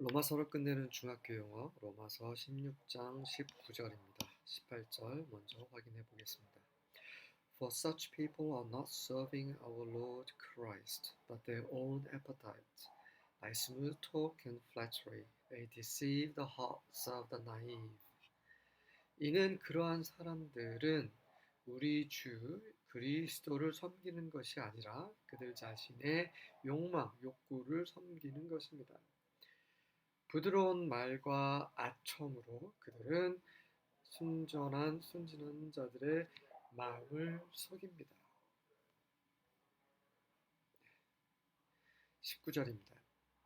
로마서를 끝내는 중학교 용어 로마서 16장 19절입니다. 18절 먼저 확인해 보겠습니다. For such people are not serving our Lord Christ, but their own appetites. By smooth talk and flattery, they deceive the hearts of the naive. 이는 그러한 사람들은 우리 주 그리스도를 섬기는 것이 아니라 그들 자신의 욕망, 욕구를 섬기는 것입니다. 부드러운 말과 아첨으로 그들은 순전한 순진한 자들의 마음을 속입니다. 19절입니다.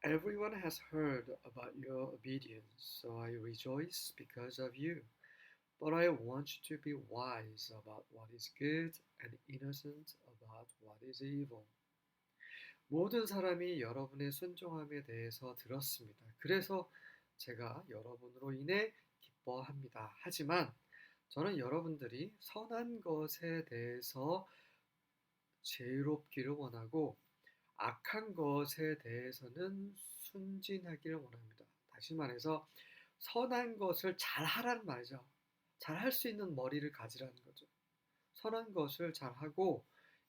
Everyone has heard about your obedience, so I rejoice because of you. But I want you to be wise about what is good and innocent about what is evil. 모든 사람이 여러분의 순종함에 대해서 들었습니다. 그래서 제가 여러분으로 인해 기뻐합니다. 하지만 저는 여러분들이 선한 것에 대해서 자유롭기를 원하고 악한 것에 대해서는 순진하기를 원합니다. 다시 말해서 선한 것을 잘 하라는 말이죠. 잘할 수 있는 머리를 가지라는 거죠. 선한 것을 잘 하고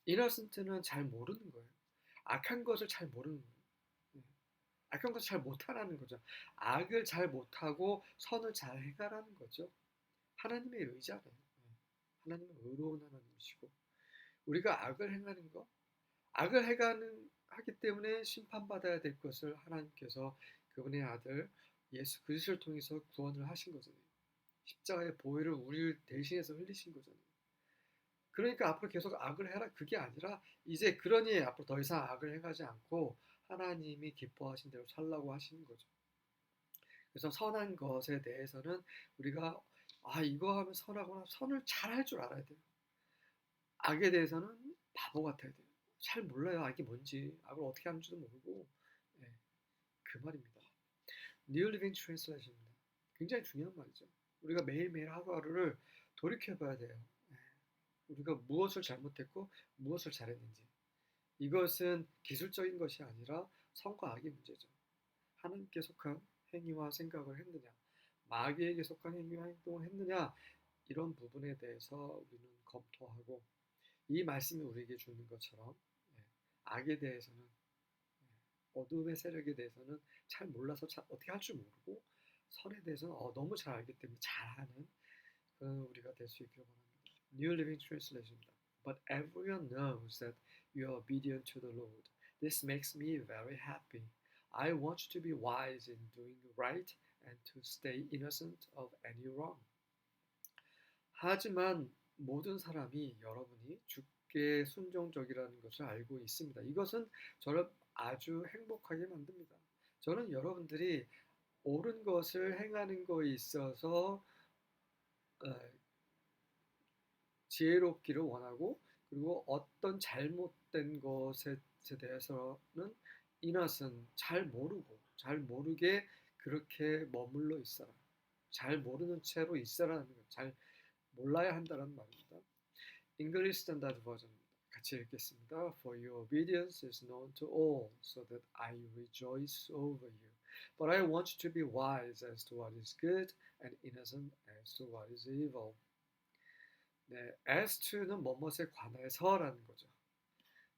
이너센트는 잘 모르는 거예요. 악한 것을 잘 모르는 거예요. 네. 악한 것을 잘 못하라는 거죠. 악을 잘 못하고 선을 잘 행하라는 거죠. 하나님의 의잖아요. 네. 하나님은 의로운 하나님이시고 우리가 악을 행하는 거, 악을 해가는 하기 때문에 심판받아야 될 것을 하나님께서 그분의 아들 예수 그리스도를 통해서 구원을 하신 거잖아요. 십자가의 보혈을 우리를 대신해서 흘리신 거잖아요. 그러니까 앞으로 계속 악을 해라 그게 아니라 이제 그러니 앞으로 더 이상 악을 행하지 않고 하나님이 기뻐하신 대로 살라고 하시는 거죠. 그래서 선한 것에 대해서는 우리가 아 이거 하면 선하구나 선을 잘 할 줄 알아야 돼요. 악에 대해서는 바보 같아야 돼요. 잘 몰라요 악이 뭔지 악을 어떻게 하는지도 모르고 네, 그 말입니다. New Living Translation입니다. 굉장히 중요한 말이죠. 우리가 매일매일 하루하루를 돌이켜봐야 돼요. 우리가 무엇을 잘못했고 무엇을 잘했는지 이것은 기술적인 것이 아니라 성과 악의 문제죠. 하나님께 속한 행위와 생각을 했느냐 마귀에게 속한 행위와 행동을 했느냐 이런 부분에 대해서 우리는 검토하고 이 말씀이 우리에게 주는 것처럼 예, 악에 대해서는 예, 어둠의 세력에 대해서는 잘 몰라서 잘 어떻게 할 줄 모르고 선에 대해서는 어, 너무 잘 알기 때문에 잘하는 그런 우리가 될 수 있기를 바랍니다. New Living Translation입니다. But everyone knows that you are obedient to the Lord. This makes me very happy. I want to be wise in doing right and to stay innocent of any wrong. 하지만 모든 사람이 여러분이 주께 순종적이라는 것을 알고 있습니다. 이것은 저를 아주 행복하게 만듭니다. 저는 여러분들이 옳은 것을 행하는 것에 있어서 지혜롭기를 원하고 그리고 어떤 잘못된 것에 대해서는 이넛은 잘 모르고 잘 모르게 그렇게 머물러 있어라. 잘 모르는 채로 있어라는 것. 잘 몰라야 한다는 말입니다. English Standard 버전입니다. 같이 읽겠습니다. For your obedience is known to all, so that I rejoice over you. But I want you to be wise as to what is good and innocent as to what is evil. 네, as to는 뭐뭇에 관해서라는 거죠.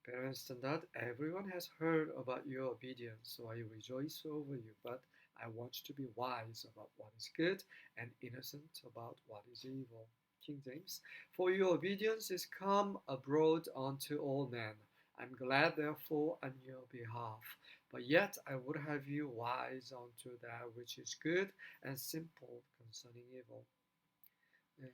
Better understand that everyone has heard about your obedience, so I rejoice over you. But I want you to be wise about what is good and innocent about what is evil. King James. For your obedience is come abroad unto all men. I'm glad, therefore, on your behalf. But yet I would have you wise unto that which is good and simple concerning evil. 네.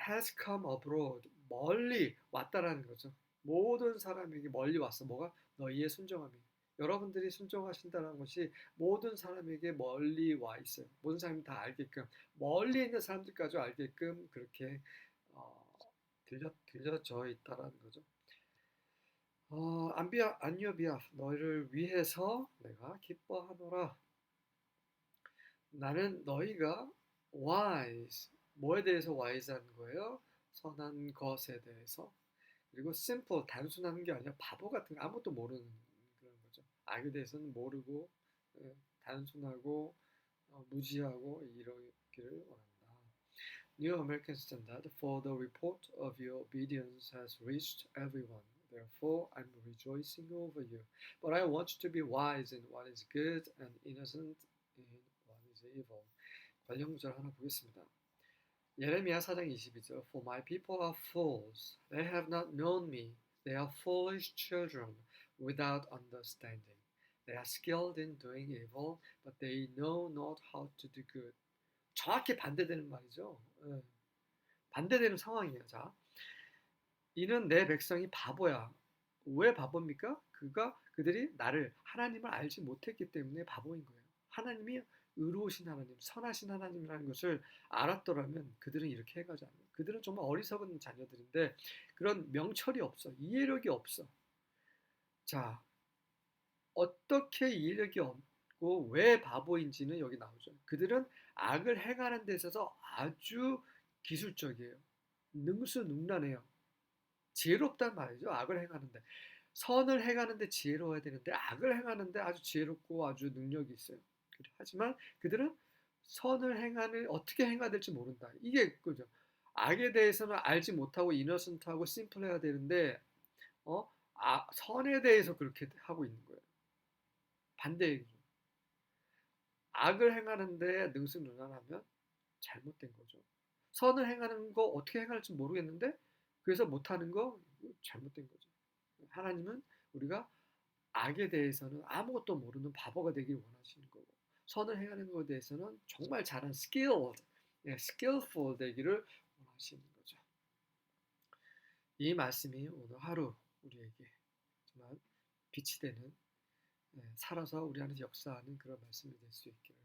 has come abroad 멀리 왔다라는 거죠. 모든 사람에게 멀리 왔어. 뭐가 너희의 순종함이. 여러분들이 순종하신다는 것이 모든 사람에게 멀리 와 있어요. 모든 사람이 다 알게끔 멀리 있는 사람들까지 알게끔 그렇게 어, 들려 들려져 있다라는 거죠. 어, 안비아 안여비아 너희를 위해서 내가 기뻐하노라. 나는 너희가 wise 뭐에 대해서 wise한 거예요? 선한 것에 대해서. 그리고 simple 단순한 게 아니라 바보 같은 거 아무것도 모르는 그런 거죠. 악에 대해서는 모르고 예, 단순하고 어, 무지하고 이러기를 원합니다. New American Standard For the report of your obedience has reached everyone. Therefore, I'm rejoicing over you. But I want you to be wise in what is good and innocent in what is evil. 관련 구절 하나 보겠습니다. 예레미야 4장 22절 For my people are fools. They have not known me. They are foolish children without understanding. They are skilled in doing evil, but they know not how to do good. 정확히 반대되는 말이죠. 예. 반대되는 상황이에요. 자, 이는 내 백성이 바보야. 왜 바보입니까? 그가 그들이 나를 하나님을 알지 못했기 때문에 바보인 거예요. 하나님이 의로우신 하나님, 선하신 하나님이라는 것을 알았더라면 그들은 이렇게 해가지 않아요. 그들은 정말 어리석은 자녀들인데 그런 명철이 없어, 이해력이 없어. 자, 어떻게 이해력이 없고 왜 바보인지는 여기 나오죠. 그들은 악을 행하는 데 있어서 아주 기술적이에요. 능수능란해요. 지혜롭단 말이죠. 악을 행하는데. 선을 행하는데 지혜로워야 되는데 악을 행하는데 아주 지혜롭고 아주 능력이 있어요. 하지만 그들은 선을 행하는 어떻게 행해야 될지 모른다. 이게 그죠. 악에 대해서는 알지 못하고 이너선트하고 심플해야 되는데 어? 아, 선에 대해서 그렇게 하고 있는 거예요. 반대 얘기죠. 악을 행하는데 능수능란하면 잘못된 거죠. 선을 행하는 거 어떻게 행할지 모르겠는데 그래서 못하는 거 잘못된 거죠. 하나님은 우리가 악에 대해서는 아무것도 모르는 바보가 되길 원하시는 거고 선을 행하는 것에 대해서는 정말 잘한 skilled, 예, skillful 되기를 원하시는 거죠. 이 말씀이 오늘 하루 우리에게 정말 빛이 되는 예, 살아서 우리 안에서 역사하는 그런 말씀이 될 수 있기를